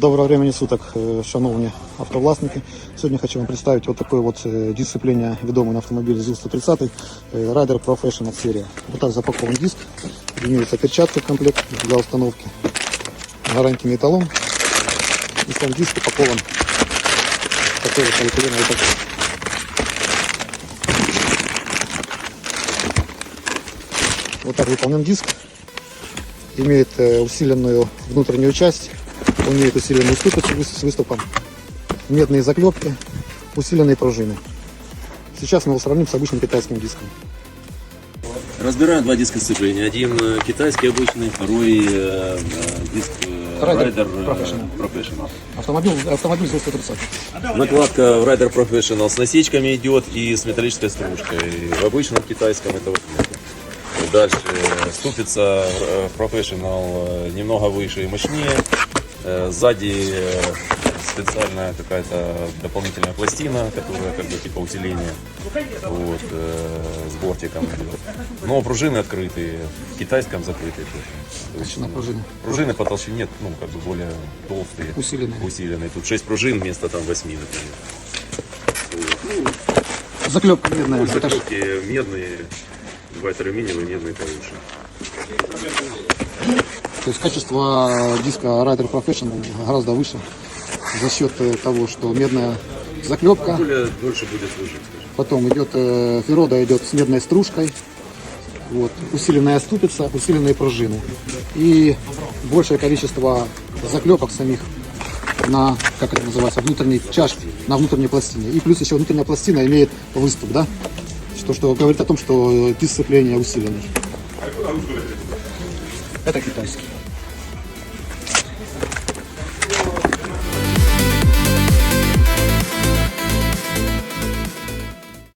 Доброго времени суток, е, шановні автовласники. Сьогодні хочу вам представити вот такой вот е, дисципліні відомий на автомобілі ЗУ-130 е, Rider Professional серія. Вот так запакован диск, имеется перчатка в комплект для установки, гарантийный талон. И сам диск упакован в такой вот полиэтиленовой упаковке. Вот так выполнен диск. Имеет э, усиленную внутреннюю часть, имеет усиленную ступицу выс- с выступом, медные заклепки, усиленные пружины. Сейчас мы его сравним с обычным китайским диском. Разбираем два диска сцепления. Один э, китайский обычный, второй э, э, диск э, э, Professional. Professional. Автомобиль, автомобиль ЗУ-130. Накладка в Rider Professional с насечками идет и с металлической стружкой. В обычном китайском этого нет. Дальше ступица Professional немного выше и мощнее. Э, Сзади э, специальная какая-то дополнительная пластина, которая как бы типа усиление вот, э, с бортиком идет. Но пружины открытые, в китайском закрытые Толщина пружины. Пружины по толщине, ну, как бы более толстые. Усиленные. Усиленные. Тут 6 пружин вместо там 8, например. Заклепка медная. Ж- Заклепки медные, бывает алюминиевые, медные получше. То есть качество диска Rider Professional гораздо выше за счет э, того, что медная заклепка, дольше будет служить, потом идет э, ферода идет с медной стружкой, вот, усиленная ступица, усиленные пружины и большее количество заклепок самих на, как это называется, внутренней чашке, на внутренней пластине. И плюс еще внутренняя пластина имеет выступ, да? Что, что говорит о том, что дисципление усиленный. Это китайский.